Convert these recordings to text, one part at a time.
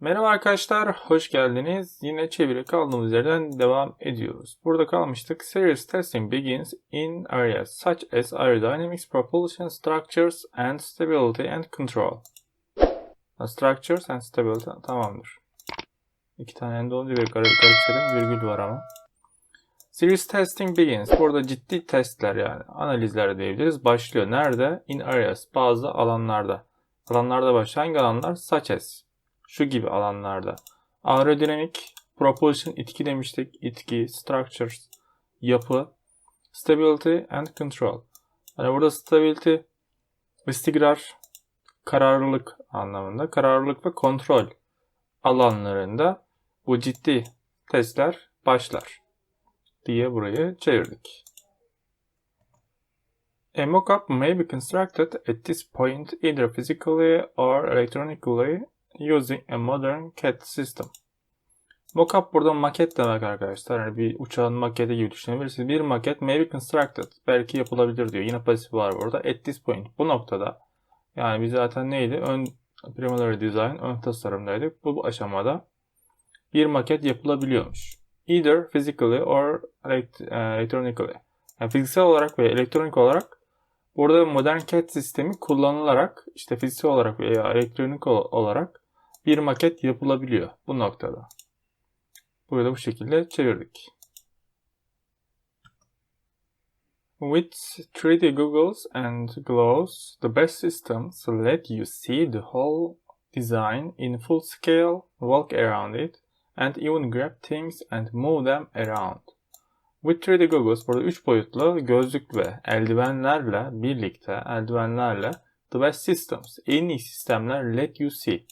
Merhaba arkadaşlar, hoş geldiniz. Yine çeviri kaldığımız yerden devam ediyoruz. Burada kalmıştık. Serious testing begins in areas such as aerodynamics, propulsion, structures, and stability and control. Structures and stability tamamdır. İki tane ende olunca bir garip garipsedim. Virgül var ama. Serious testing begins. Burada ciddi testler yani analizler diyebiliriz. Başlıyor. Nerede? In areas. Bazı alanlarda. Alanlarda başlıyor. Hangi alanlar? Such as şu gibi alanlarda. Aerodinamik, propulsion itki demiştik. İtki, structures, yapı, stability and control. Hani burada stability, istigrar, kararlılık anlamında. Kararlılık ve kontrol alanlarında bu ciddi testler başlar diye burayı çevirdik. A mock-up may be constructed at this point either physically or electronically using a modern CAD system. Mockup burada maket demek arkadaşlar. Yani bir uçağın maketi gibi düşünebilirsiniz. Bir maket may be constructed. Belki yapılabilir diyor. Yine pasif var burada. At this point. Bu noktada. Yani biz zaten neydi? Ön preliminary design, ön tasarımdaydık. Bu aşamada bir maket yapılabiliyormuş. Either physically or e, electronically. Yani fiziksel olarak veya elektronik olarak burada modern CAD sistemi kullanılarak işte fiziksel olarak veya elektronik ol- olarak bir maket yapılabiliyor bu noktada. Burada bu şekilde çevirdik. With 3D goggles and gloves, the best systems let you see the whole design in full scale, walk around it, and even grab things and move them around. With 3D goggles, burada 3 boyutlu gözlük ve eldivenlerle birlikte, eldivenlerle the best systems, en iyi sistemler let you see,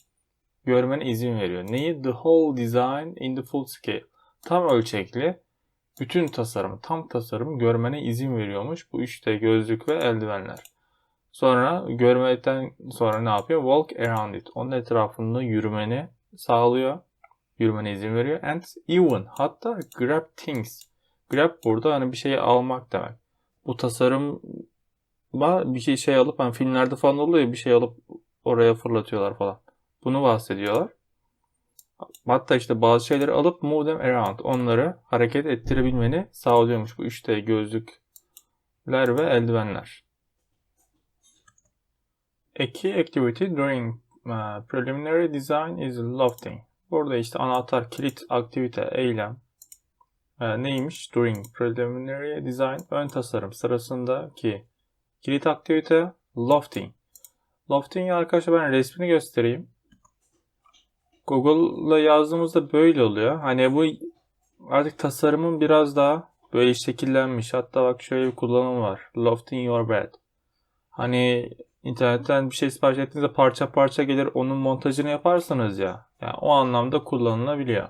görmene izin veriyor. Neyi? The whole design in the full scale. Tam ölçekli bütün tasarımı, tam tasarımı görmene izin veriyormuş bu işte gözlük ve eldivenler. Sonra görmeden sonra ne yapıyor? Walk around it. Onun etrafında yürümeni sağlıyor. Yürümene izin veriyor. And even hatta grab things. Grab burada hani bir şeyi almak demek. Bu tasarım bir şey şey alıp hani filmlerde falan oluyor ya, bir şey alıp oraya fırlatıyorlar falan. Bunu bahsediyorlar. Hatta işte bazı şeyleri alıp move them around. Onları hareket ettirebilmeni sağlıyormuş bu 3D gözlükler ve eldivenler. A key activity during uh, preliminary design is lofting. Burada işte anahtar, kilit, aktivite, eylem e, neymiş? During preliminary design ön tasarım sırasındaki kilit aktivite lofting. Lofting arkadaşlar ben resmini göstereyim. Google'la yazdığımızda böyle oluyor. Hani bu artık tasarımın biraz daha böyle şekillenmiş. Hatta bak şöyle bir kullanım var. Loft in your bed. Hani internetten bir şey sipariş ettiğinizde parça parça gelir onun montajını yaparsınız ya. Yani o anlamda kullanılabiliyor.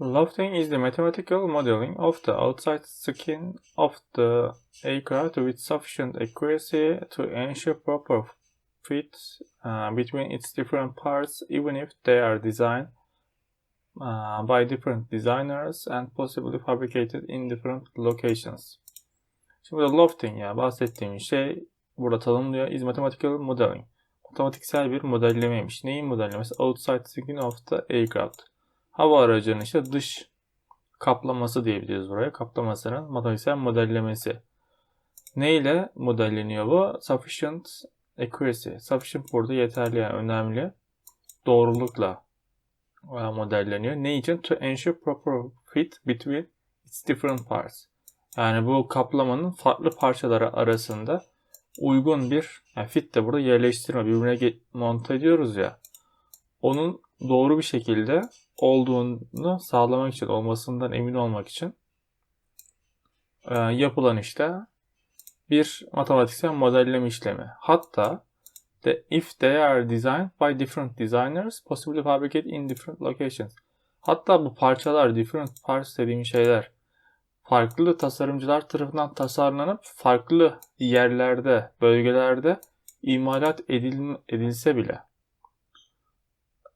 Lofting is the mathematical modeling of the outside skin of the aircraft with sufficient accuracy to ensure proper fit uh, between its different parts even if they are designed uh, by different designers and possibly fabricated in different locations. Şimdi burada lofting ya bahsettiğim şey burada tanımlıyor is mathematical modeling. Matematiksel bir modellemeymiş. Neyin modellemesi? Outside skin of the aircraft. Hava aracının işte dış kaplaması diyebiliriz buraya. Kaplamasının matematiksel modellemesi. Ne ile modelleniyor bu? Sufficient accuracy. Sufficient burada yeterli yani önemli. Doğrulukla modelleniyor. Ne için? To ensure proper fit between its different parts. Yani bu kaplamanın farklı parçaları arasında uygun bir yani fit de burada yerleştirme birbirine monte ediyoruz ya. Onun doğru bir şekilde olduğunu sağlamak için, olmasından emin olmak için e, yapılan işte bir matematiksel modelleme işlemi. Hatta the, if they are designed by different designers, possibly fabricated in different locations. Hatta bu parçalar, different parts dediğim şeyler farklı tasarımcılar tarafından tasarlanıp farklı yerlerde, bölgelerde imalat edil, edilse bile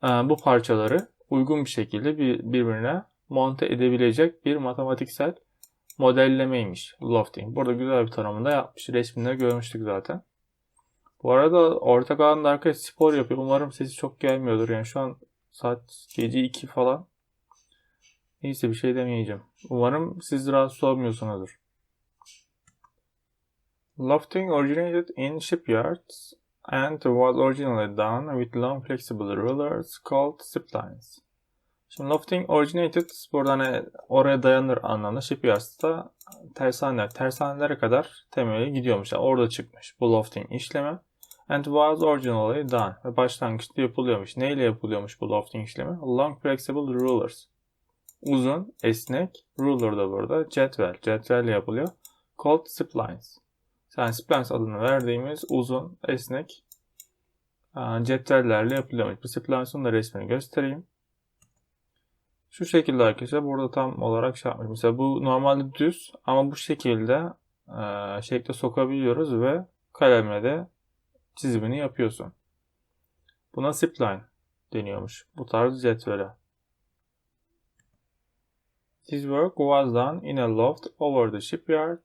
bu parçaları uygun bir şekilde birbirine monte edebilecek bir matematiksel modellemeymiş lofting. Burada güzel bir tanımında yapmış. Resminde görmüştük zaten. Bu arada ortak alanda arkadaş spor yapıyor. Umarım sesi çok gelmiyordur. Yani şu an saat gece 2 falan. Neyse bir şey demeyeceğim. Umarım siz rahatsız olmuyorsunuzdur. Lofting originated in shipyards and was originally done with long flexible rulers called ziplines. Şimdi lofting originated burada hani oraya dayanır anlamda shipyards'ta tersaneler, tersanelere kadar temeli gidiyormuş. Yani orada çıkmış bu lofting işlemi. And was originally done. Ve başlangıçta yapılıyormuş. Neyle yapılıyormuş bu lofting işlemi? Long flexible rulers. Uzun, esnek, ruler da burada cetvel. Cetvelle yapılıyor. Called splines. Yani splines adını verdiğimiz uzun, esnek cetvellerle yapılıyormuş. Bu splines'ın da resmini göstereyim. Şu şekilde arkadaşlar burada tam olarak şey yapmış. Mesela bu normalde düz ama bu şekilde e, şekle sokabiliyoruz ve kalemle de çizimini yapıyorsun. Buna spline deniyormuş. Bu tarz cetvele. This work was done in a loft over the shipyard,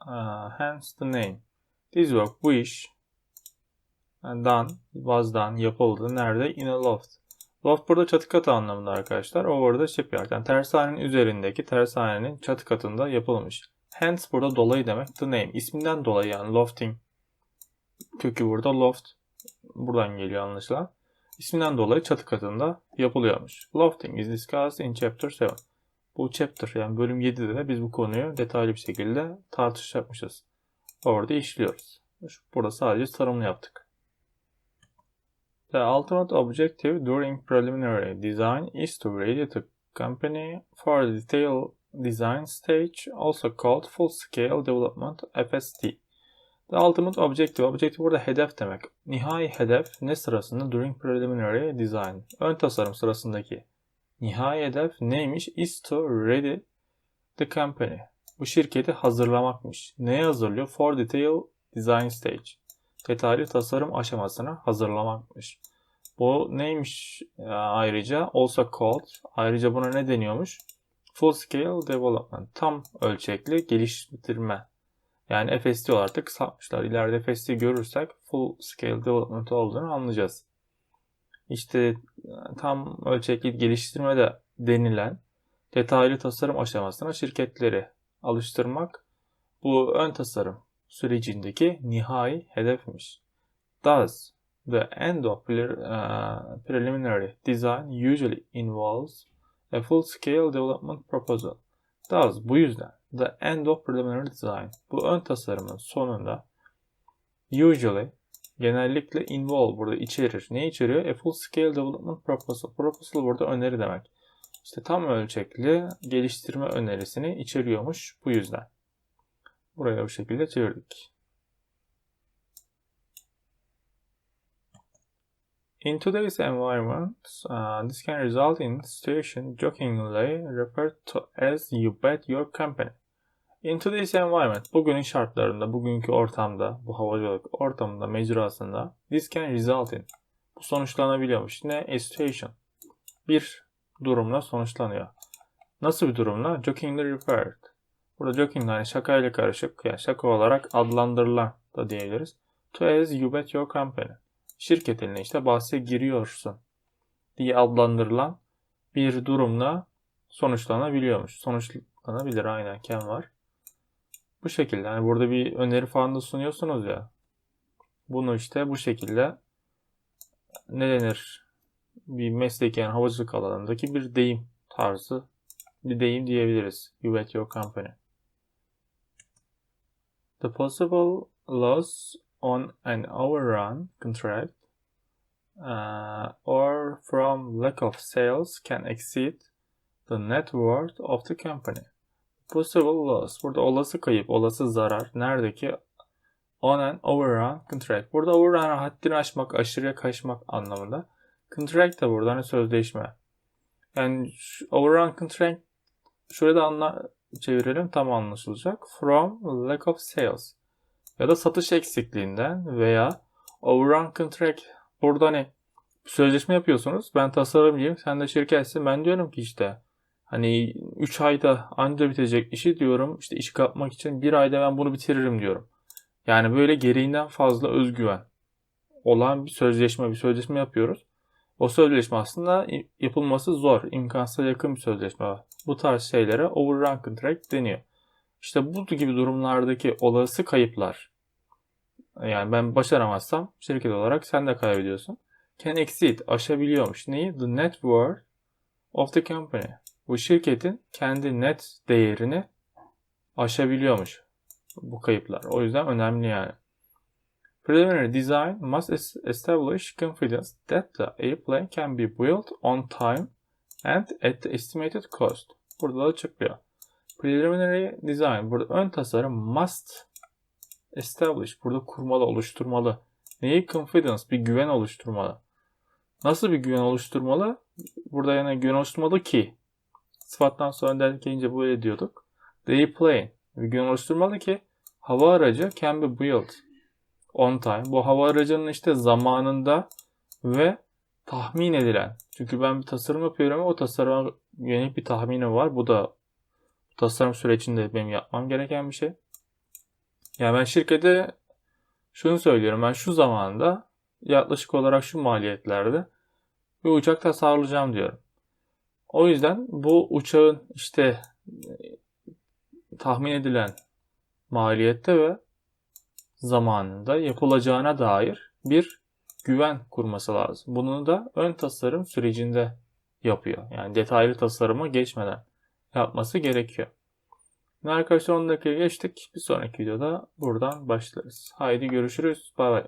uh, hence the name. This work, bu iş, done, was done, yapıldı. Nerede? In a loft. Loft burada çatı katı anlamında arkadaşlar. Over the shipyard. Yani tersanenin üzerindeki tersanenin çatı katında yapılmış. Hence burada dolayı demek. The name. isminden dolayı yani lofting. Kökü burada loft. Buradan geliyor anlaşılan. İsminden dolayı çatı katında yapılıyormuş. Lofting is discussed in chapter 7. Bu chapter yani bölüm 7'de de biz bu konuyu detaylı bir şekilde tartış yapmışız. Orada işliyoruz. Burada sadece tanımını yaptık. The ultimate objective during preliminary design is to ready the company for the detail design stage, also called full scale development FST. The ultimate objective, objective burada hedef demek. Nihai hedef ne sırasında? During preliminary design. Ön tasarım sırasındaki nihai hedef neymiş? Is to ready the company. Bu şirketi hazırlamakmış. Neye hazırlıyor? For detail design stage. Detaylı tasarım aşamasına hazırlamakmış. Bu neymiş ayrıca? Also called. Ayrıca buna ne deniyormuş? Full scale development. Tam ölçekli geliştirme. Yani FSD olarak da kısaltmışlar. İleride FSD görürsek full scale development olduğunu anlayacağız. İşte tam ölçekli geliştirme de denilen detaylı tasarım aşamasına şirketleri alıştırmak bu ön tasarım sürecindeki nihai hedefmiş. Thus, the end of preliminary design usually involves a full-scale development proposal. Thus, bu yüzden the end of preliminary design bu ön tasarımın sonunda usually genellikle involve burada içerir. Ne içeriyor? A full-scale development proposal. Proposal burada öneri demek. İşte tam ölçekli geliştirme önerisini içeriyormuş bu yüzden. Buraya bu şekilde çevirdik. In today's environment, uh, this can result in situation jokingly referred to as you bet your company. In today's environment, bugünün şartlarında, bugünkü ortamda, bu havacılık ortamında, mecrasında this can result in. Bu sonuçlanabiliyormuş. Ne? A situation. Bir durumla sonuçlanıyor. Nasıl bir durumla? Jokingly referred. Burada joking yani şakayla karışık, yani şaka olarak adlandırılan da diyebiliriz. To as you bet your company. Şirketinle işte bahse giriyorsun diye adlandırılan bir durumla sonuçlanabiliyormuş. Sonuçlanabilir aynen ken var. Bu şekilde yani burada bir öneri falan da sunuyorsunuz ya. Bunu işte bu şekilde ne denir? Bir meslek yani havacılık alanındaki bir deyim tarzı bir deyim diyebiliriz. You bet your company. The possible loss on an overrun contract uh, or from lack of sales can exceed the net worth of the company. Possible loss. Burada olası kayıp, olası zarar. Neredeki? On an overrun contract. Burada overrun haddini aşmak, aşırıya kaçmak anlamında. Contract da burada hani sözleşme. Yani overrun contract şurada anla çevirelim tam anlaşılacak. From lack of sales. Ya da satış eksikliğinden veya overrun contract. Burada ne? Sözleşme yapıyorsunuz. Ben tasarımcıyım. Sen de şirketsin. Ben diyorum ki işte hani 3 ayda anca bitecek işi diyorum. İşte işi kapmak için bir ayda ben bunu bitiririm diyorum. Yani böyle gereğinden fazla özgüven. olan bir sözleşme, bir sözleşme yapıyoruz. O sözleşme aslında yapılması zor, imkansıza yakın bir sözleşme. Bu tarz şeylere overrun contract deniyor. İşte bu gibi durumlardaki olası kayıplar, yani ben başaramazsam şirket olarak sen de kaybediyorsun. Can exceed, aşabiliyormuş. Neyi? The net worth of the company. Bu şirketin kendi net değerini aşabiliyormuş bu kayıplar. O yüzden önemli yani. Preliminary design must establish confidence that the airplane can be built on time and at the estimated cost. Burada da açıklıyor. Preliminary design, burada ön tasarım must establish, burada kurmalı, oluşturmalı. Neyi? Confidence, bir güven oluşturmalı. Nasıl bir güven oluşturmalı? Burada yani güven oluşturmalı ki sıfattan sonra denk gelince böyle diyorduk. The airplane, bir güven oluşturmalı ki hava aracı can be built on time. Bu hava aracının işte zamanında ve tahmin edilen. Çünkü ben bir tasarım yapıyorum o tasarıma yönelik bir tahminim var. Bu da tasarım sürecinde benim yapmam gereken bir şey. Yani ben şirkete şunu söylüyorum. Ben şu zamanda yaklaşık olarak şu maliyetlerde bir uçak tasarlayacağım diyorum. O yüzden bu uçağın işte tahmin edilen maliyette ve zamanında yapılacağına dair bir güven kurması lazım. Bunu da ön tasarım sürecinde yapıyor. Yani detaylı tasarıma geçmeden yapması gerekiyor. Şimdi arkadaşlar 10 dakika geçtik. Bir sonraki videoda buradan başlarız. Haydi görüşürüz. Bay bay.